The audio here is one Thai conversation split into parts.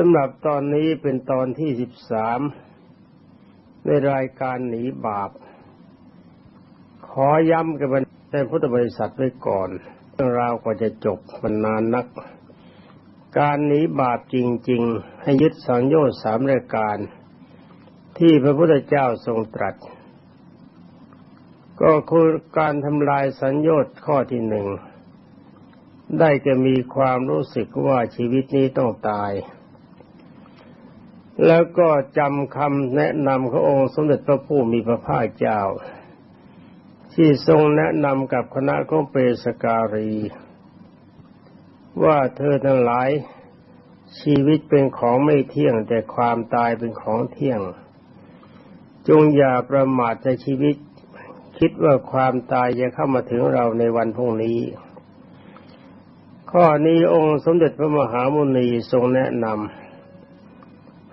สำหรับตอนนี้เป็นตอนที่สิบสามในรายการหนีบาป ขอย้ำกับท่านพุทธบริษัทไว้ก่อนเรื่องราวกว่าจะจบมันนานนัก การหนีบาปจริง ๆ ให้ยึดสังโยชน์สามรายการ ที่พระพุทธเจ้าทรงตรัส ก็คือการทำลายสัญญชน์ข้อที่หนึ่งได้จะมีความรู้สึกว่าชีวิตนี้ต้องตาย แล้วก็จำคำแนะนำขององค์สมเด็จพระผู้มีพระภาคเจ้า ที่ทรงแนะนำกับคณะของเปสการี ว่าเธอทั้งหลายชีวิตเป็นของไม่เที่ยงแต่ความตายเป็นของเที่ยง จงอย่าประมาทในชีวิต คิดว่าความตายจะเข้ามาถึงเราในวันพรุ่งนี้ ข้อนี้องค์สมเด็จพระมหามุนีทรงแนะนำ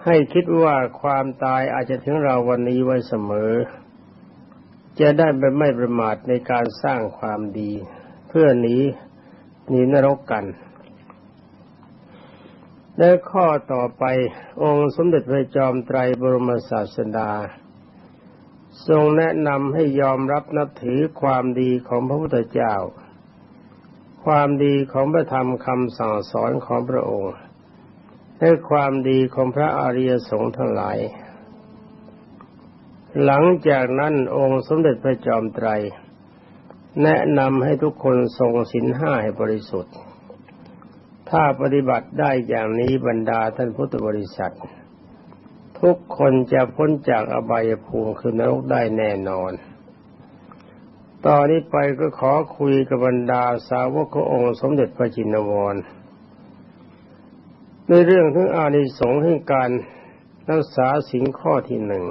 ให้คิดว่าความตายอาจจะถึงเราวันนี้ไว้เสมอ จะได้ไม่ประมาทในการสร้างความดี เพื่อหนีหนีนรกกัน และข้อต่อไปองค์สมเด็จพระจอมไตรบรมศาสดา ทรงแนะนำให้ยอมรับนับถือความดีของพระพุทธเจ้า ความดีของพระธรรมคำสั่งสอนของพระองค์ และความดีของพระอริยสงฆ์ทั้งหลาย หลังจากนั้นองค์สมเด็จพระจอมไตร แนะนำให้ทุกคนทรงศีลห้าให้บริสุทธิ์ ถ้าปฏิบัติได้อย่างนี้บรรดาท่านพุทธบริษัท ทุกคนจะพ้นจากอบายภูมิคือนรกได้แน่นอนตอนนี้ไปก็ขอคุยกับบรรดาสาวกขององค์สมเด็จพระจินวร ในเรื่องของอานิสงส์แห่งการรักษาสิ่งข้อที่หนึ่ง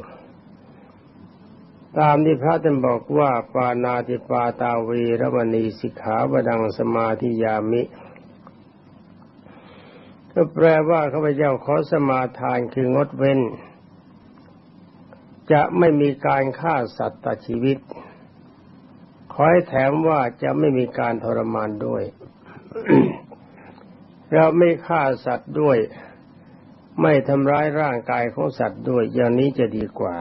ตามที่พระท่านบอกว่าปานาติปาตาวีรมณีสิกขาบดังสมาธิยามิก็แปลว่าข้าพเจ้าขอสมาทานคืองดเว้น จะไม่มีการฆ่าสัตว์ตัดชีวิต ขอให้แถมว่าจะไม่มีการทรมานด้วย เราไม่ฆ่าสัตว์ด้วย ไม่ทำร้ายร่างกายของสัตว์ด้วย อย่างนี้จะดีกว่า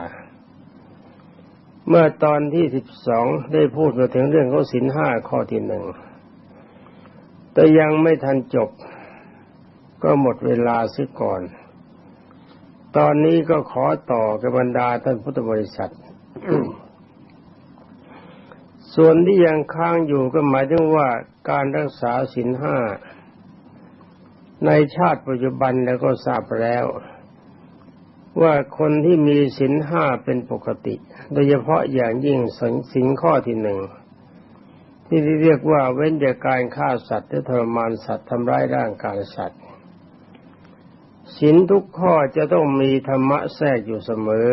เมื่อตอนที่สิบสองได้พูดมาถึงเรื่องของสินห้าข้อที่หนึ่ง แต่ยังไม่ทันจบ ก็หมดเวลาซิก่อน ตอนนี้ก็ขอต่อกับบรรดาท่านพุทธบริษัทส่วนที่ยังค้างอยู่ก็หมายถึงว่าการรักษาศีลห้า ในชาติปัจจุบันแล้วก็ทราบแล้ว ว่าคนที่มีศีลห้าเป็นปกติ โดยเฉพาะอย่างยิ่งศีลข้อที่หนึ่งที่เรียกว่าเว้นจากการฆ่าสัตว์หรือทรมานสัตว์ทำร้ายร่างกายสัตว์ศีลทุกข้อจะต้องมีธรรมะแทรกอยู่เสมอ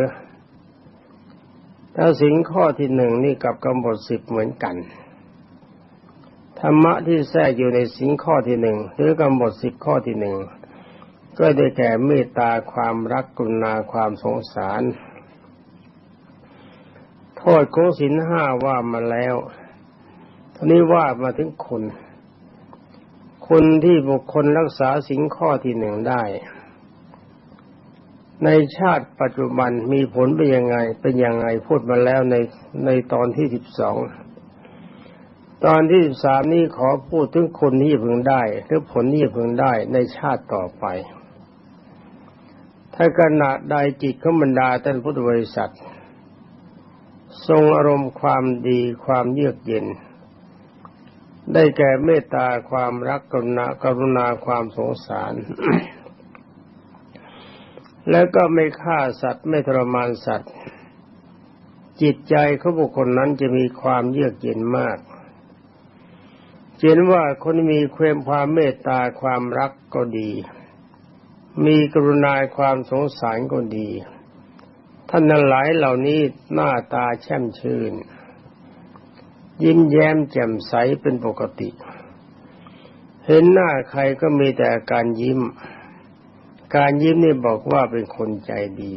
ถ้าศีลข้อที่หนึ่งนี่กับกำหนดสิบเหมือนกัน ธรรมะที่แทรกอยู่ในศีลข้อที่หนึ่งหรือกำหนดสิบข้อที่หนึ่งก็ได้แก่เมตตาความรักกรุณาความสงสาร โทษของศีลห้าว่ามาแล้วทีนี้ว่ามาถึงคุณคุณที่บุคคลรักษาสิ่งข้อที่หนึ่งได้ ในชาติปัจจุบันมีผลเป็นยังไง เป็นยังไงพูดมาแล้วในในตอนที่สิบสอง ตอนที่สิบสามนี้ขอพูดถึงคนที่พึงได้ หรือผลที่พึงได้ในชาติต่อไป ถ้าขณะใดจิตของบรรดาท่านพุทธบริษัท ทรงอารมณ์ความดีความเยือกเย็น ได้แก่เมตตาความรักกรุณากรุณาความสงสาร แล้วก็ไม่ฆ่าสัตว์ไม่ทรมานสัตว์ จิตใจเของบุคคลนั้นจะมีความเยือกเย็นมาก เห็นว่าคนมีความความเมตตาความรักก็ดี มีกรุณาความสงสารก็ดี ท่านนั้นหลายเหล่านี้หน้าตาแช่มชื่น ยิ้มแย้มแจ่มใสเป็นปกติ เห็นหน้าใครก็มีแต่การยิ้ม การยิ้มนี่บอกว่าเป็นคนใจดี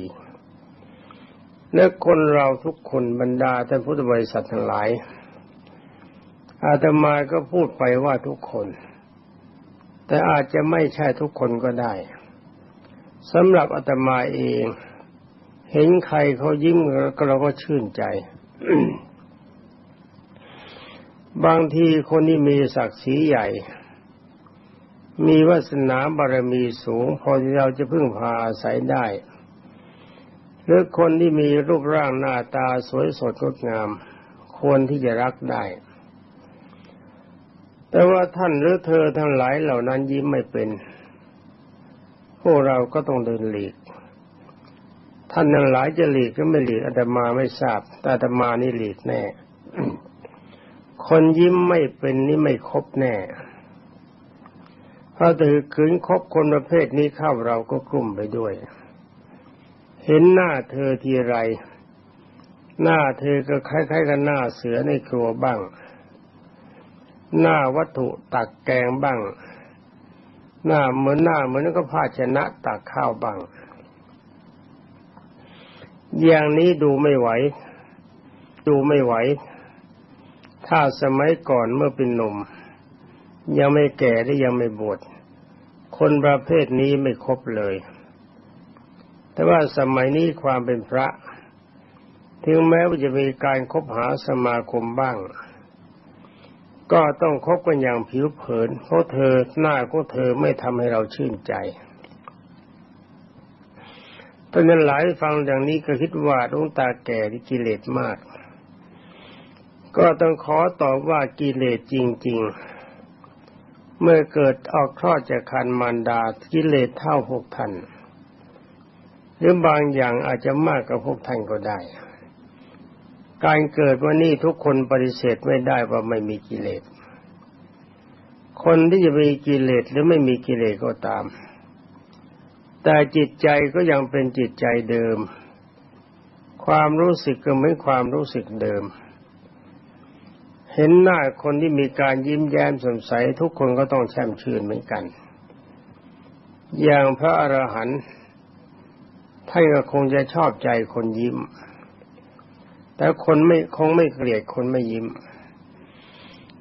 และคนเราทุกคนบรรดาท่านพุทธบริษัททั้งหลาย อาตมาก็พูดไปว่าทุกคน แต่อาจจะไม่ใช่ทุกคนก็ได้สำหรับอาตมาเอง เห็นใครเขายิ้มเราก็ชื่นใจ บางทีคนที่มีศักดิ์ศรีใหญ่ มีวาสนาบารมีสูง พอที่เราจะพึ่งพาอาศัยได้ หรือคนที่มีรูปร่างหน้าตาสวยสดงดงาม ควรที่จะรักได้ แต่ว่าท่านหรือเธอทั้งหลายเหล่านั้นยิ้มไม่เป็น พวกเราก็ต้องเดินหลีก ท่านทั้งหลายจะหลีกก็ไม่หลีกอาตมาไม่ทราบ แต่อาตมานี่หลีกแน่ คนยิ้มไม่เป็นนี่ไม่ครบแน่ถ้าถือขืนคบคนประเภทนี้เข้าเราก็กลุ่มไปด้วย เห็นหน้าเธอทีไร หน้าเธอก็คล้ายๆกับหน้าเสือในครัวบ้าง หน้าวัตถุตักแกงบ้าง หน้าเหมือนหน้าเหมือนก็ภาชนะตักข้าวบ้าง อย่างนี้ดูไม่ไหว ดูไม่ไหว ถ้าสมัยก่อนเมื่อเป็นหนุ่ม ยังไม่แก่และยังไม่บวชคนประเภทนี้ไม่ครบเลย แต่ว่าสมัยนี้ความเป็นพระ ถึงแม้ว่าจะมีการคบหาสมาคมบ้าง ก็ต้องคบกันอย่างผิวเผินเพราะเธอหน้าของเธอไม่ทำให้เราชื่นใจตอนนั้นหลายฟังอย่างนี้ก็คิดว่าดวงตาแก่ที่กิเลสมาก ก็ต้องขอตอบว่ากิเลสจริง ๆ เมื่อเกิดออกคลอดจากคันมารดากิเลสเท่าพวกท่านหรือบางอย่างอาจจะมากกว่าพวกท่านก็ได้ การเกิดวันนี้ทุกคนปฏิเสธไม่ได้ว่าไม่มีกิเลส คนที่จะมีกิเลสหรือไม่มีกิเลสก็ตาม แต่จิตใจก็ยังเป็นจิตใจเดิม ความรู้สึกก็เหมือนความรู้สึกเดิม เห็นหน้าคนที่มีการยิ้มแย้มสดใสทุกคนก็ต้องแช่มชื่นเหมือนกัน อย่างพระอรหันต์ท่านก็คงจะชอบใจคนยิ้ม แต่คนไม่คงไม่เกลียดคนไม่ยิ้ม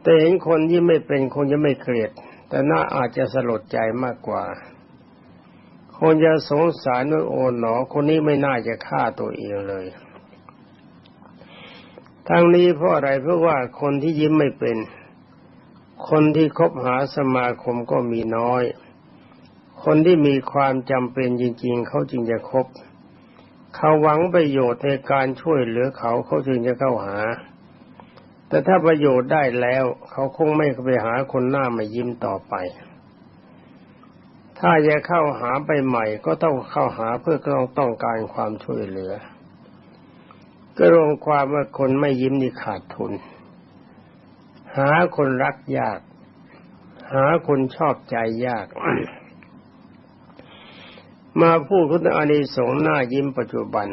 แต่เห็นคนยิ้มไม่เป็นคงจะไม่เกลียด แต่น่าอาจจะสลดใจมากกว่า คงจะสงสารว่าโอ๋หนอ คนนี้ไม่น่าจะฆ่าตัวเองเลยทั้งนี้เพราะอะไรเพราะว่าคนที่ยิ้มไม่เป็น คนที่คบหาสมาคมก็มีน้อย คนที่มีความจำเป็นจริง ๆ เขาจึงจะคบ เขาหวังประโยชน์ในการช่วยเหลือเขาเขาจึงจะเข้าหา แต่ถ้าประโยชน์ได้แล้ว เขาคงไม่ไปหาคนหน้ามายิ้มต่อไป ถ้าจะเข้าหาไปใหม่ ก็ต้องเข้าหาเพื่อต้องต้องการความช่วยเหลือ ก็รวมความว่าคนไม่ยิ้มนี่ขาดทุน หาคนรักยาก หาคนชอบใจยาก มาพูดคุณอานิสงส์หน้ายิ้มปัจจุบัน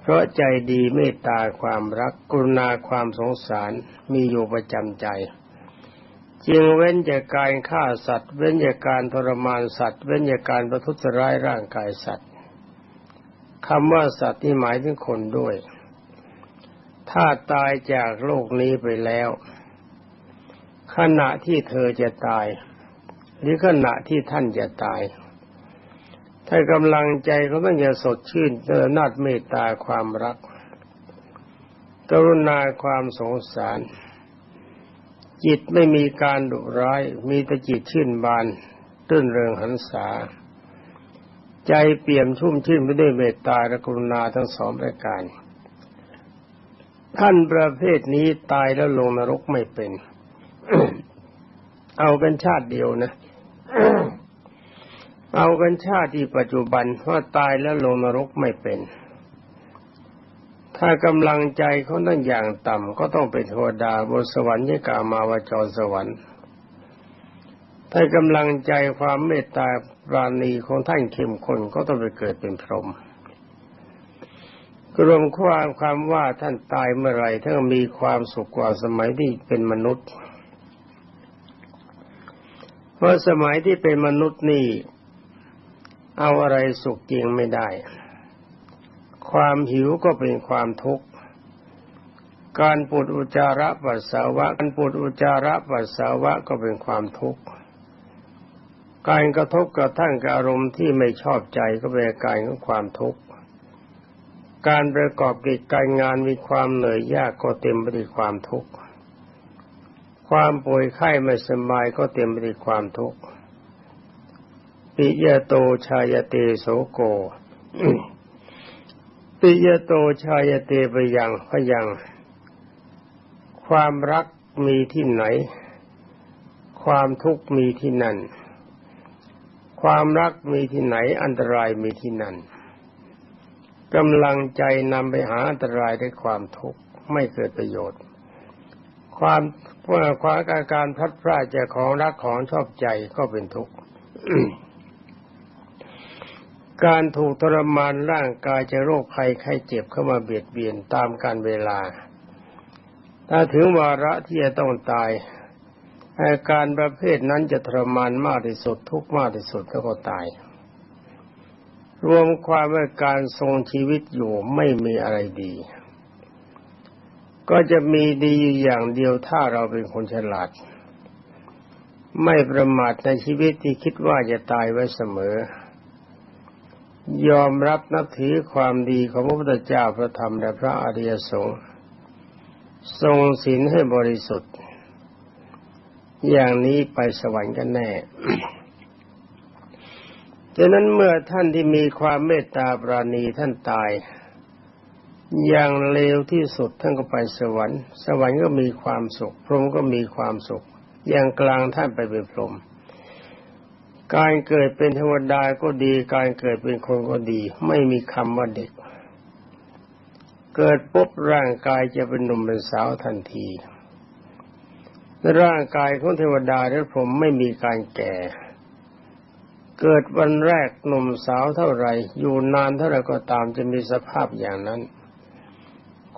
เพราะใจดีเมตตาความรักกรุณาความสงสารมีอยู่ประจำใจ จึงเว้นจากการฆ่าสัตว์ เว้นจากการทรมานสัตว์ เว้นจากการประทุษร้ายร่างกายสัตว์คำว่าสัตว์ที่หมายถึงคนด้วย ถ้าตายจากโลกนี้ไปแล้ว ขณะที่เธอจะตาย หรือขณะที่ท่านจะตาย ถ้ากำลังใจเขาต้องจะสดชื่นเจอนาดเมตตาความรัก กรุณาความสงสาร จิตไม่มีการดุร้าย มีแต่จิตชื่นบาน ตื้นเริงหันษา ใจเปี่ยมชุ่มชื่นไปด้วยเมตตาและกรุณาทั้งสองประการ ท่านประเภทนี้ตายแล้วลงนรกไม่เป็น เอากันชาติเดียวนะ เอากันชาติที่ปัจจุบันว่าตายแล้วลงนรกไม่เป็น ถ้ากำลังใจเขาตั้งอย่างต่ำก็ต้องเป็นเทวดาบนสวรรค์ยกามาวจรสวรรค์ ถ้ากำลังใจความเมตตาปราณีของท่านเข้มข้นก็ต้องไปเกิดเป็นพรหมรวมความความว่าท่านตายเมื่อไรท่านมีความสุขกว่าสมัยที่เป็นมนุษย์ เพราะสมัยที่เป็นมนุษย์นี่ เอาอะไรสุขจริงไม่ได้ ความหิวก็เป็นความทุกข์ การปวดอุจจาระปัสสาวะ การปวดอุจจาระปัสสาวะก็เป็นความทุกข์ การกระทบกระทั่งกับอารมณ์ที่ไม่ชอบใจก็เป็นการของความทุกข์ การประกอบกิจการงานมีความเหนื่อยยากก็เต็มไปด้วยความทุกข์ ความป่วยไข้ไม่สบายก็เต็มไปด้วยความทุกข์ ปิยโตชายเตโสโก ปิยโตชายเตไปยังพยัง ความรักมีที่ไหน ความทุกข์มีที่นั่น ความรักมีที่ไหน อันตรายมีที่นั่นกำลังใจนำไปหาอันตรายด้วยความทุกข์ไม่เกิดประโยชน์ ความความอาการพัดพรากจากของรักของชอบใจก็เป็นทุกข์ การถูกทรมานร่างกายจะโรคภัยไข้เจ็บเข้ามาเบียดเบียนตามการเวลา ถ้าถึงวาระที่จะต้องตายอาการประเภทนั้นจะทรมานมากที่สุดทุกข์มากที่สุดแล้วก็ตาย รวมความว่าการทรงชีวิตอยู่ไม่มีอะไรดี ก็จะมีดีอยู่อย่างเดียวถ้าเราเป็นคนฉลาด ไม่ประมาทในชีวิตที่คิดว่าจะตายไว้เสมอ ยอมรับนับถือความดีของพระพุทธเจ้าพระธรรมและพระอริยสงฆ์ทรงศีลให้บริสุทธิ์ อย่างนี้ไปสวรรค์กันแน่ฉะนั้นเมื่อท่านที่มีความเมตตาปราณีท่านตาย อย่างเลวที่สุดท่านก็ไปสวรรค์ สวรรค์ก็มีความสุข พรหมก็มีความสุข อย่างกลางท่านไปเป็นพรหม การเกิดเป็นเทวดาก็ดี การเกิดเป็นคนก็ดี ไม่มีคำว่าเด็ก เกิดปุ๊บร่างกายจะเป็นหนุ่มเป็นสาวทันทีร่างกายของเทวดาและพรหมไม่มีการแก่ เกิดวันแรกหนุ่มสาวเท่าไรอยู่นานเท่าไรก็ตามจะมีสภาพอย่างนั้น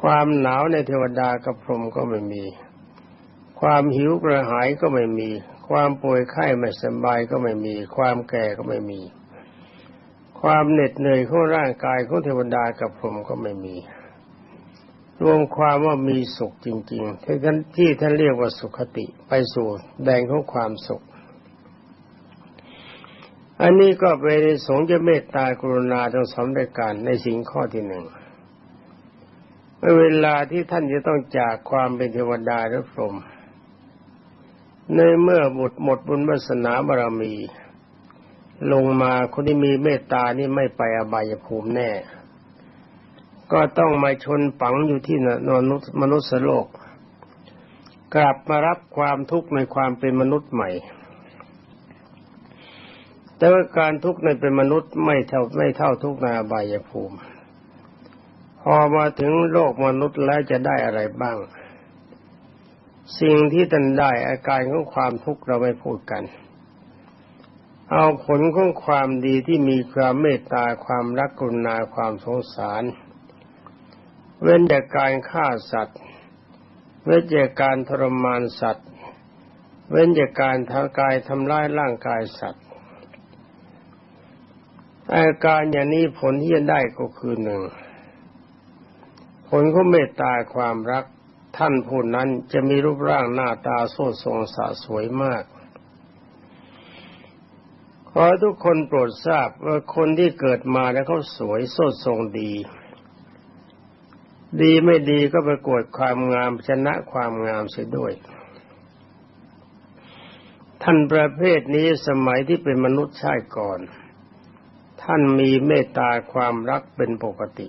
ความหนาวในเทวดากับพรหมก็ไม่มี ความหิวกระหายก็ไม่มี ความป่วยไข้ไม่สบายก็ไม่มี ความแก่ก็ไม่มี ความเหน็ดเหนื่อยของร่างกายของเทวดากับพรหมก็ไม่มี รวมความว่ามีสุขจริง ๆ ที่ท่านที่ท่านเรียกว่าสุขติไปสู่แดงของความสุข อันนี้ก็เป็นสงจะเมตตากรุณาทั้งสองรายการในสิ่งข้อที่หนึ่งเวลาที่ท่านจะต้องจากความเป็นเทวดาหรือพรหม ในเมื่อบุตรหมดบุญวาสนาบารมี ลงมาคนที่มีเมตตานี่ไม่ไปอบายภูมิแน่ ก็ต้องมาชนปังอยู่ที่นนุษย์มนุษย์โลก กลับมารับความทุกข์ในความเป็นมนุษย์ใหม่ แต่ว่าการทุกข์ในเป็นมนุษย์ไม่เท่าไม่เท่าทุกข์ในอบายภูมิ พอมาถึงโลกมนุษย์แล้วจะได้อะไรบ้าง สิ่งที่ท่านได้อาการของความทุกข์เราไม่พูดกัน เอาผลของความดีที่มีความเมตตาความรักกรุณาความสงสาร เว้นจากการฆ่าสัตว์ เว้นจากการทรมานสัตว์ เว้นจากการทางกายทำร้ายร่างกายสัตว์ อาการอย่างนี้ผลที่จะได้ก็คือหนึ่งผลของเมตตาความรัก ท่านผู้นั้นจะมีรูปร่างหน้าตาโซดทรงสะสวยมาก ขอทุกคนโปรดทราบว่าคนที่เกิดมาแล้วเขาสวยโซดทรงดี ดีไม่ดีก็ประกวดความงามชนะความงามเสียด้วย ท่านประเภทนี้สมัยที่เป็นมนุษย์ชาติก่อน ท่านมีเมตตาความรักเป็นปกติ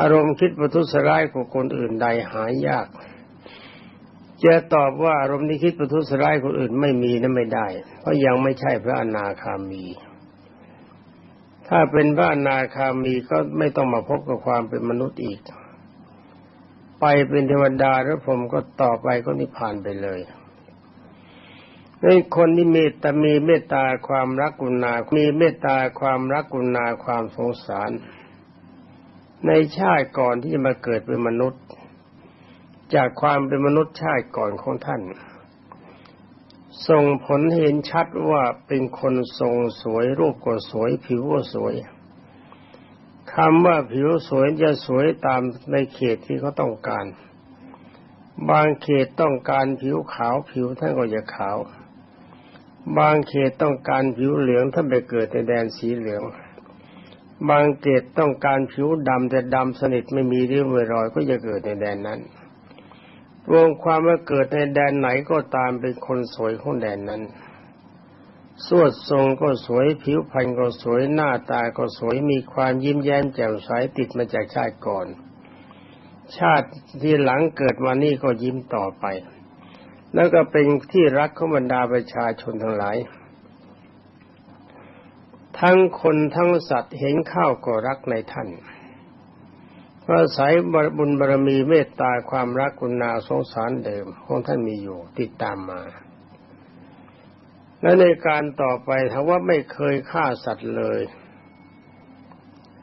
อารมณ์คิดประทุษร้ายของคนอื่นใดหายยาก จะตอบว่าอารมณ์ที่คิดประทุษร้ายคนอื่นไม่มีนั้นไม่ได้ เพราะยังไม่ใช่พระอนาคามี ถ้าเป็นพระอนาคามีก็ไม่ต้องมาพบกับความเป็นมนุษย์อีก ไปเป็นเทวดาแล้วผมก็ต่อไปก็นิพพานไปเลยในคนที่มีแต่มีเมตตาความรักกุณา มีเมตตาความรักกุณาความสงสาร ในชาติก่อนที่จะมาเกิดเป็นมนุษย์ จากความเป็นมนุษย์ชาติก่อนของท่าน ส่งผลเห็นชัดว่าเป็นคนทรงสวยรูปก็สวย ผิวก็สวยคำว่าผิวสวยจะสวยตามในเขตที่เขาต้องการ บางเขตต้องการผิวขาวผิวท่านก็จะขาว บางเขตต้องการผิวเหลืองท่านไปเกิดในแดนสีเหลือง บางเขตต้องการผิวดำแต่ดำสนิทไม่มีริ้วรอยก็จะเกิดในแดนนั้น รวมความว่าเกิดในแดนไหนก็ตามเป็นคนสวยของแดนนั้น สวดทรงก็สวยผิวพรรณก็สวยหน้าตาก็สวยมีความยิ้มแย้มแจ่มใสติดมาจากชาติก่อน ชาติที่หลังเกิดมานี่ก็ยิ้มต่อไป แล้วก็เป็นที่รักของบรรดาประชาชนทั้งหลาย ทั้งคนทั้งสัตว์เห็นข้าวก็รักในท่านเพราะสายบุญบารมีเมตตาความรักกุณาสงสารเดิมของท่านมีอยู่ติดตามมา และในการต่อไปถ้าว่าไม่เคยฆ่าสัตว์เลย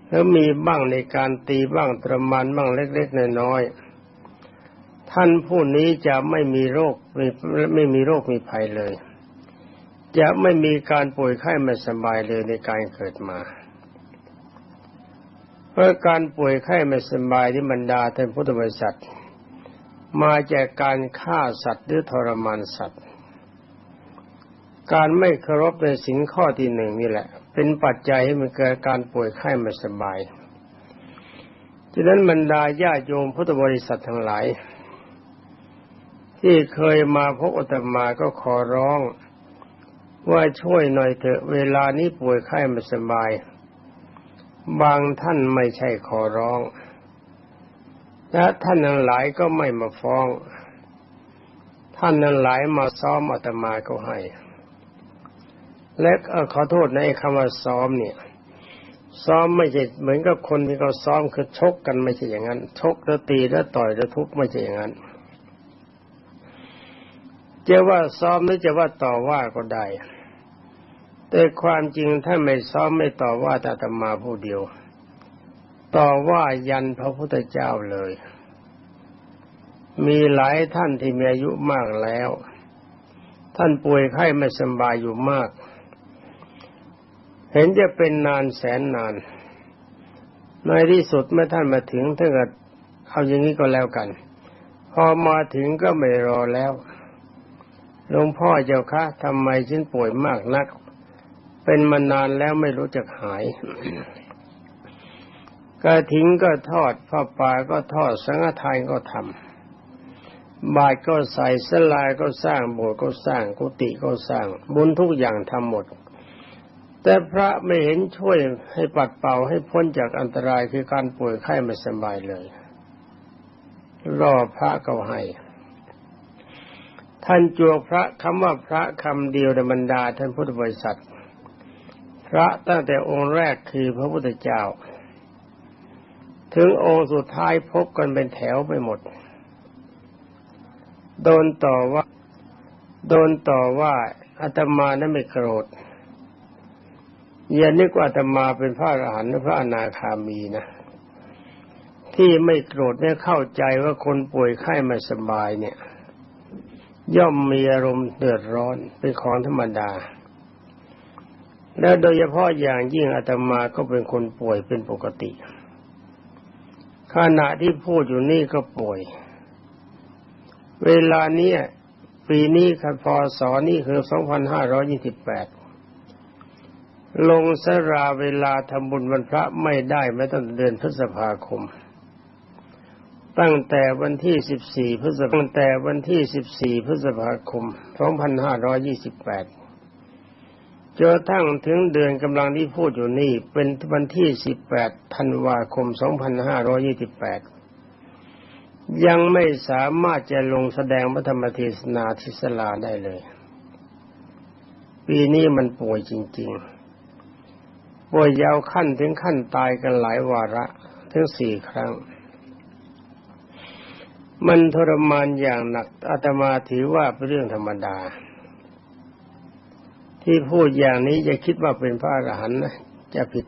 แล้วมีบ้างในการตีบ้างประมาณบ้างเล็กๆน้อยๆท่านผู้นี้จะไม่มีโรคไม่ไม่มีโรคมีภัยเลย จะไม่มีการป่วยไข้ไม่สบายเลยในการเกิดมา เพราะการป่วยไข้ไม่สบายที่บรรดาท่านพุทธบริษัท มาจากการฆ่าสัตว์หรือทรมานสัตว์ การไม่เคารพในสิ่งข้อที่หนึ่งนี่แหละ เป็นปัจจัยให้มันเกิดการป่วยไข้ไม่สบายฉะนั้นบรรดาญาโยมพุทธบริษัททั้งหลาย ที่เคยมาพบอาตมาก็ขอร้อง ว่าช่วยหน่อยเถอะเวลานี้ป่วยไข้ไม่สบาย บางท่านไม่ใช่ขอร้อง และท่านนั้นหลายก็ไม่มาฟ้อง ท่านนั้นหลายมาซ้อมอาตมาก็ให้ และขอโทษในคำว่าซ้อมเนี่ย ซ้อมไม่ใช่เหมือนกับคนที่เขาซ้อมคือชกกันไม่ใช่อย่างนั้น ชกแล้วตีแล้วต่อยแล้วทุบไม่ใช่อย่างนั้นจะว่าซ้อมหรือจะว่าต่อว่าก็ได้ แต่ความจริงถ้านไม่ซ้อมไม่ต่อว่าต่ตมาผู้เดียว ต่อว่ายันพระพุทธเจ้าเลย มีหลายท่านที่มีอายุมากแล้ว ท่านป่วยไข้ไม่สบายอยู่มาก เห็นจะเป็นนานแสนนาน ในที่สุดเมื่อท่านมาถึงท่านก็เอาอย่างนี้ก็แล้วกัน พอมาถึงก็ไม่รอแล้วหลวงพ่อเจ้าคะทำไมฉันป่วยมากนัก เป็นมานานแล้วไม่รู้จักหายกระถิงก็ทอดผ้าป่าก็ทอดสังฆทานก็ทำบาตรก็ใส่สลายก็สร้างโบสถ์ก็สร้างกุฏิก็สร้าง บุญทุกอย่างทำหมด แต่พระไม่เห็นช่วยให้ปัดเป่าให้พ้นจากอันตรายคือการป่วยไข้ไม่สบายเลยรอพระก็ให้ ท่านจวกพระคำว่าพระคำเดียวในบรรดาท่านพุทธบริษัท พระตั้งแต่องค์แรกคือพระพุทธเจ้า ถึงองค์สุดท้ายพบกันเป็นแถวไปหมด โดนต่อว่า โดนต่อว่าอาตมานั้นไม่โกรธอย่านึกว่าอาตมาเป็นพระอรหันต์หรือพระอนาคามีนะที่ไม่โกรธเนี่ยเข้าใจว่าคนป่วยไข้ไม่สบายเนี่ย ย่อมมีอารมณ์เดือดร้อนเป็นของธรรมดา และโดยเฉพาะอย่างยิ่งอาตมาก็เป็นคนป่วยเป็นปกติ ขณะที่พูดอยู่นี่ก็ป่วย เวลานี้ปีนี้คพศนี่คือ 2528 ลงสราเวลาทำบุญวันพระไม่ได้แม้ตั้งเดือนพฤษภาคม ตั้งแต่วันที่ 14 พฤษภาคมตั้งแต่วันที่ 14 พฤษภาคม 2528 จนทั้งถึงเดือนกำลังที่พูดอยู่นี่ เป็นวันที่ 18 ธันวาคม 2528 ยังไม่สามารถจะลงแสดงพระธรรมเทศนาทิศลาได้เลย ปีนี้มันป่วยจริง ๆ ป่วยยาวขั้นถึงขั้นตายกันหลายวาระ ถึงสี่ครั้ง มันทรมานอย่างหนักอาตมาถือว่าเป็นเรื่องธรรมดา ที่พูดอย่างนี้จะคิดว่าเป็นพระอรหันต์นะจะผิด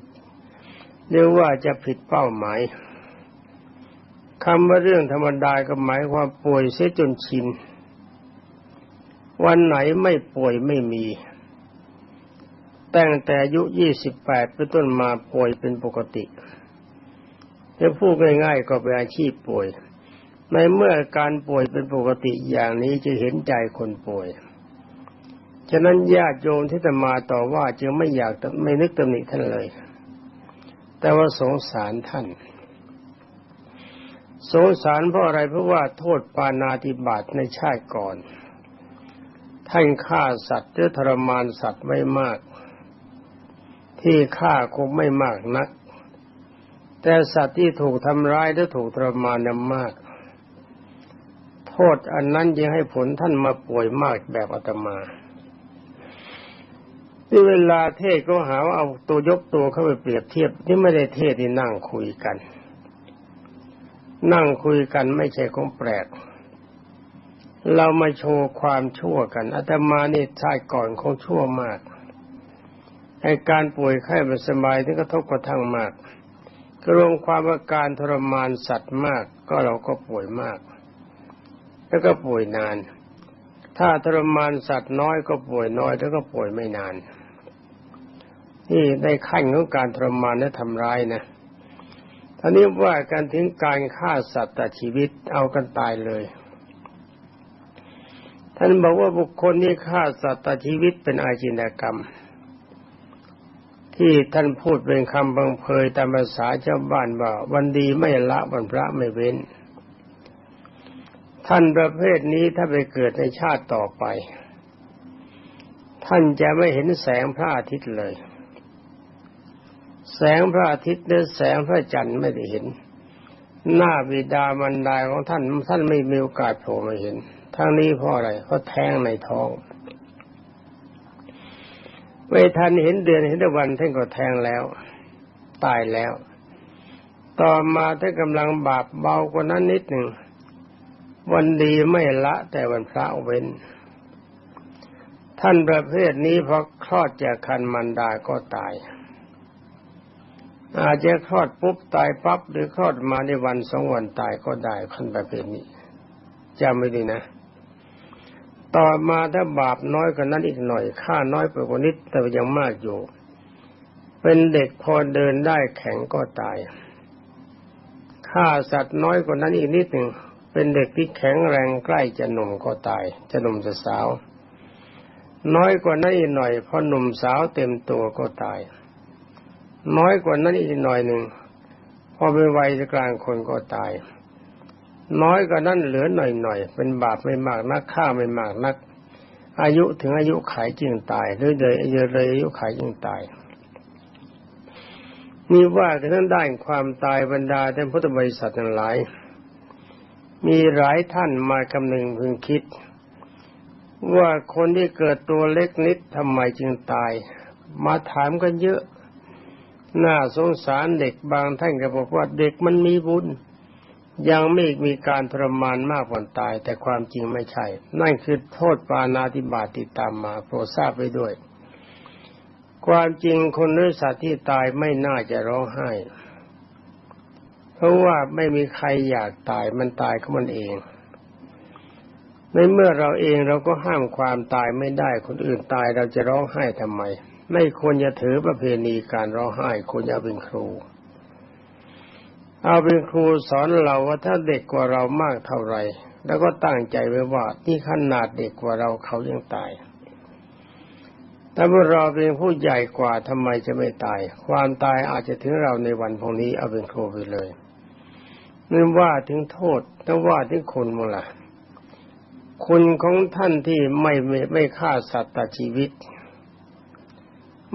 หรือว่าจะผิดเป้าหมายคำว่าเรื่องธรรมดาก็หมายความป่วยเสียจนชิน วันไหนไม่ป่วยไม่มี ตั้งแต่อายุยี่สิบแปดเป็นต้นมาป่วยเป็นปกติจะพูดง่ายๆก็เป็นอาชีพป่วย ในเมื่อการป่วยเป็นปกติอย่างนี้จะเห็นใจคนป่วย ฉะนั้นญาติโยมที่จะมาต่อว่าจึงไม่อยากไม่นึกตำหนิท่านเลย แต่ว่าสงสารท่าน สงสารเพราะอะไรเพราะว่าโทษปานาติบาตในชาติก่อน ท่านฆ่าสัตว์หรือทรมานสัตว์ไม่มาก ที่ฆ่าคงไม่มากนัก แต่สัตว์ที่ถูกทำร้ายหรือถูกทรมานนั้นมาก โทษอันนั้นยังให้ผลท่านมาป่วยมากแบบอาตมา ที่เวลาเทศก็หาว่าเอาตัวยกตัวเข้าไปเปรียบเทียบ นี่ไม่ได้เทศที่นั่งคุยกัน นั่งคุยกันไม่ใช่ของแปลก เรามาโชว์ความชั่วกันอาตมานี่ชาติก่อนคงชั่วมากไอการป่วยไข้ไม่สบายที่กระทบกระทั่งมากกรวมความว่าการทรมานสัตว์มาก ก็เราก็ป่วยมาก แล้วก็ป่วยนาน ถ้าทรมานสัตว์น้อยก็ป่วยน้อยแล้วก็ป่วยไม่นาน นี่ในขั้นของการทรมานและทำร้ายนะท่านี้ว่าการถึงการฆ่าสัตว์แตัดชีวิตเอากันตายเลย ท่านบอกว่าบุคคลที่ฆ่าสัตว์แตัดชีวิตเป็นอาชินกรรม ที่ท่านพูดเป็นคำบังเพยตามภาษาชาวบ้านว่าวันดีไม่ละวันพระไม่เว้น ท่านประเภทนี้ถ้าไปเกิดในชาติต่อไป ท่านจะไม่เห็นแสงพระอาทิตย์เลย แสงพระอาทิตย์หรือแสงพระจันทร์ไม่ได้เห็น หน้าบิดามันดาของท่านท่านไม่มีโอกาสโผล่มาเห็น ทั้งนี้เพราะอะไรเพราะแท้งในท้องไม่ทันเห็นเดือนเห็นวันท่านก็แทงแล้ว ตายแล้ว ต่อมาท่านกำลังบาปเบากว่านั้นนิดหนึ่ง วันดีไม่ละแต่วันพระเว้น ท่านประเภทนี้พอคลอดจากคันมันดาก็ตาย อาจจะคลอดปุ๊บตายปั๊บหรือคลอดมาในวันสองวันตายก็ได้ขั้นประเภทนี้จำไม่ดีนะ ต่อมาถ้าบาปน้อยกว่านั้นอีกหน่อยค่าน้อยไปกว่านิดแต่ยังมากอยู่ เป็นเด็กพอเดินได้แข็งก็ตายฆ่าสัตว์น้อยกว่านั้นอีกนิดหนึ่งเป็นเด็กที่แข็งแรงใกล้จะหนุ่มก็ตาย จะหนุ่มจะสาว น้อยกว่านั้นอีกหน่อยพอหนุ่มสาวเต็มตัวก็ตาย น้อยกว่านั้นอีกหน่อยหนึ่งพอไปวัยกลางคนก็ตาย น้อยกว่านั้นเหลือหน่อยๆเป็นบาปไม่มากนักฆ่าไม่มากนัก อายุถึงอายุขายจึงตายหรือเลยเยเลยอายุขายจึงตายมีว่ากันนั้นด้านความตายบรรดาท่านพุทธบริษัททั้งหลาย มีหลายท่านมาคำนึงพึงคิด ว่าคนที่เกิดตัวเล็กนิดทำไมจึงตาย มาถามกันเยอะ น่าสงสารเด็กบางท่านก็บอกว่าเด็กมันมีบุญ ยังไม่มีการทรมานมากกว่าตาย แต่ความจริงไม่ใช่ นั่นคือโทษปานาติบาติดตามมาโปรดทราบไปด้วย ความจริงคนหรือสัตว์ที่ตายไม่น่าจะร้องไห้ เพราะว่าไม่มีใครอยากตายมันตายของมันเองในเมื่อเราเองเราก็ห้ามความตายไม่ได้คนอื่นตายเราจะร้องไห้ทำไม ไม่ควรจะถือประเพณีการร้องไห้ควรจะเป็นครู เอาเป็นครูสอนเราว่าถ้าเด็กกว่าเรามากเท่าไรแล้วก็ตั้งใจไว้ว่าที่ขนาดเด็กกว่าเราเขายังตายแต่เมื่อเราเป็นผู้ใหญ่กว่าทำไมจะไม่ตาย ความตายอาจจะถึงเราในวันพวกนี้เอาเป็นครูไปเลยนั่นว่าถึงโทษแต่ว่าถึงคุณมั้งล่ะคุณของท่านที่ไม่ไม่ไม่ฆ่าสัตว์ตัดชีวิต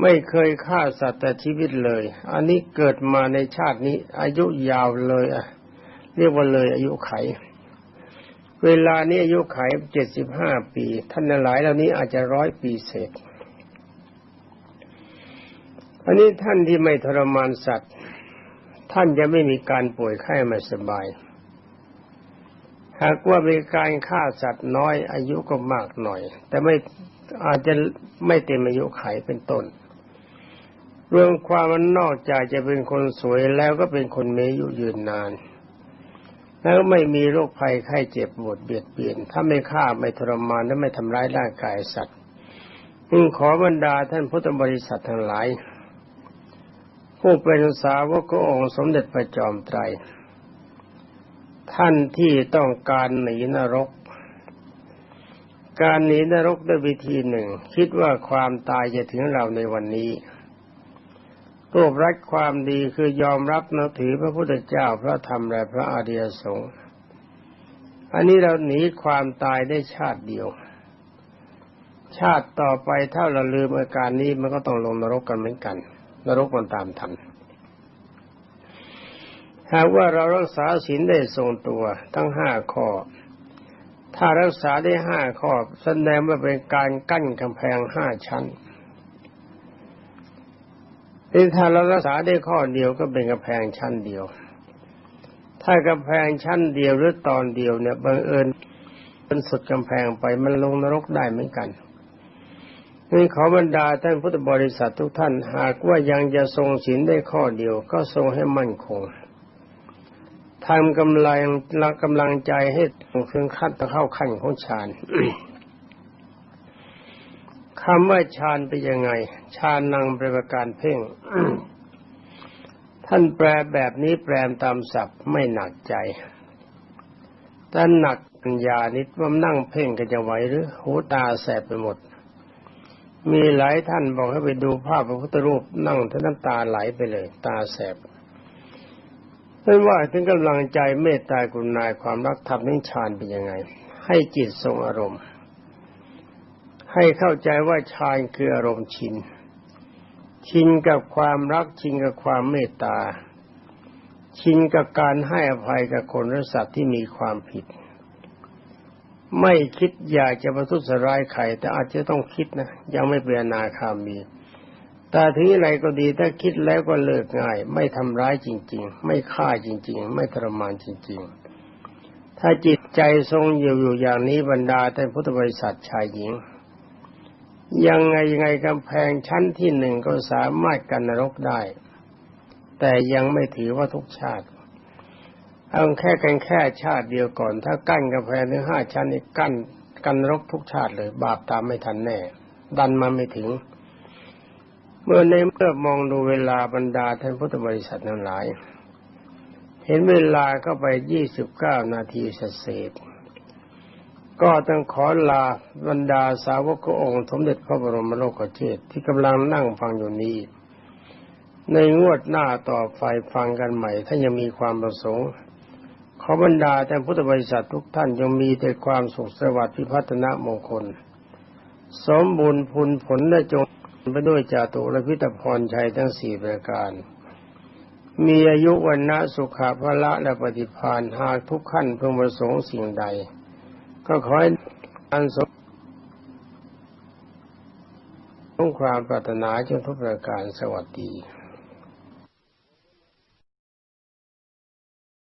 ไม่เคยฆ่าสัตว์แต่ชีวิตเลย อันนี้เกิดมาในชาตินี้ อายุยาวเลยอะ เรียกว่าเลยอายุไข เวลานี้อายุไขเจ็ดสิบห้าปี ท่านหลายเหล่านี้อาจจะร้อยปีเศษ อันนี้ท่านที่ไม่ทรมานสัตว์ ท่านจะไม่มีการป่วยไข้ไม่สบาย หากว่ามีการฆ่าสัตว์น้อยอายุก็มากหน่อย แต่ไม่อาจจะไม่เต็มอายุไขเป็นต้น รื่องความมันนอกจากจะเป็นคนสวยแล้วก็เป็นคนมีอายุยืนนาน แล้วไม่มีโรคภัยไข้เจ็บปวดเบียดเบียน ถ้าไม่ฆ่าไม่ทรมานและไม่ทำร้ายร่างกายสัตว์จึงขอบรรดาท่านพุทธบริษัททั้งหลาย ผู้เป็นสาวกองค์สมเด็จพระจอมไตร ท่านที่ต้องการหนีนรกการหนีนรกด้วยวิธีหนึ่ง คิดว่าความตายจะถึงเราในวันนี้ รวบรัดความดีคือยอมรับนับถือพระพุทธเจ้าพระธรรมและพระอริยสงฆ์อันนี้เราหนีความตายได้ชาติเดียว ชาติต่อไปถ้าเราลืมอาการนี้มันก็ต้องลงนรกกันเหมือนกัน นรกมันตามทันหากว่าเรารักษาศีลได้ทรงตัวทั้งห้าข้อ ถ้ารักษาได้ห้าข้อแสดงว่าเป็นการกั้นกำแพงห้าชั้น นี่ถ้าเรารักษาได้ข้อเดียวก็เป็นกำแพงชั้นเดียว ถ้ากำแพงชั้นเดียวหรือตอนเดียวเนี่ยบังเอิญเป็นสุดกำแพงไปมันลงนรกได้เหมือนกันนี่ขอบรรดาท่านพุทธบริษัททุกท่าน หากว่ายังจะทรงศีลได้ข้อเดียวก็ทรงให้มั่นคงทำกำลังกำลังใจให้ถึงขั้นเข้าขั้นของฌาน คำว่าฌานเป็นยังไงฌานนังเป็นประการเพ่ง ท่านแปลแบบนี้แปลตามศัพท์ไม่หนักใจแต่หนักปัญญานิดว่านั่งเพ่งก็จะไหวหรือหูตาแสบไปหมด มีหลายท่านบอกให้ไปดูภาพพระพุทธรูปนั่งท่าน้ำตาไหลไปเลย ตาแสบไม่ว่าถึงกำลังใจเมตตากรุณาความรักธรรมนิฌานเป็นยังไง ให้จิตทรงอารมณ์ ให้เข้าใจว่าฌานคืออารมณ์ชิน ชินกับความรักชินกับความเมตตา ชินกับการให้อภัยกับคนและสัตว์ที่มีความผิด ไม่คิดอยากจะประทุษร้ายใครแต่อาจจะต้องคิดนะ ยังไม่เป็นนาคามีแต่ถึงอะไรก็ดีถ้าคิดแล้วก็เลิกง่าย ไม่ทำร้ายจริง ๆ ไม่ฆ่าจริง ๆ ไม่ทรมานจริง ๆ ถ้าจิตใจทรงอยู่อยู่อย่างนี้บรรดาแต่พุทธบริษัทชายหญิง ยังไงยังไงกำแพงชั้นที่หนึ่งก็สามารถกันนรกได้ แต่ยังไม่ถือว่าทุกชาติ เอาแค่กันแค่ชาติเดียวก่อน ถ้ากั้นกำแพงถึงห้าชั้นนี่กั้นกันรกทุกชาติเลย บาปตามไม่ทันแน่ ดันมาไม่ถึง เมื่อในเมื่อมองดูเวลาบรรดาท่านพุทธบริษัททั้งหลาย เห็นเวลาเข้าไปยี่สิบเก้านาทีเศษ ก็ต้องขอลาบรรดาสาวกองค์สมเด็จพระบรมโลกเชษที่กำลังนั่งฟังอยู่นี้ ในงวดหน้าต่อไฟฟังกันใหม่ ถ้ายังมีความประสงค์ ขอบรรดาท่านพุทธบริษัททุกท่านจงมีแต่ความสุขสวัสดิ์พิพัฒนามงคล สมบูรณ์ผลผลและจงไปด้วยจาตุรพิตพรชัยทั้งสี่ประการ มีอายุวันนะสุขภาละและปฏิพานหากทุกขั้นเพื่อประสงค์สิ่งใด ก็ขอให้อันสมต้องความปรารถนาจงทุกประการสวัสดี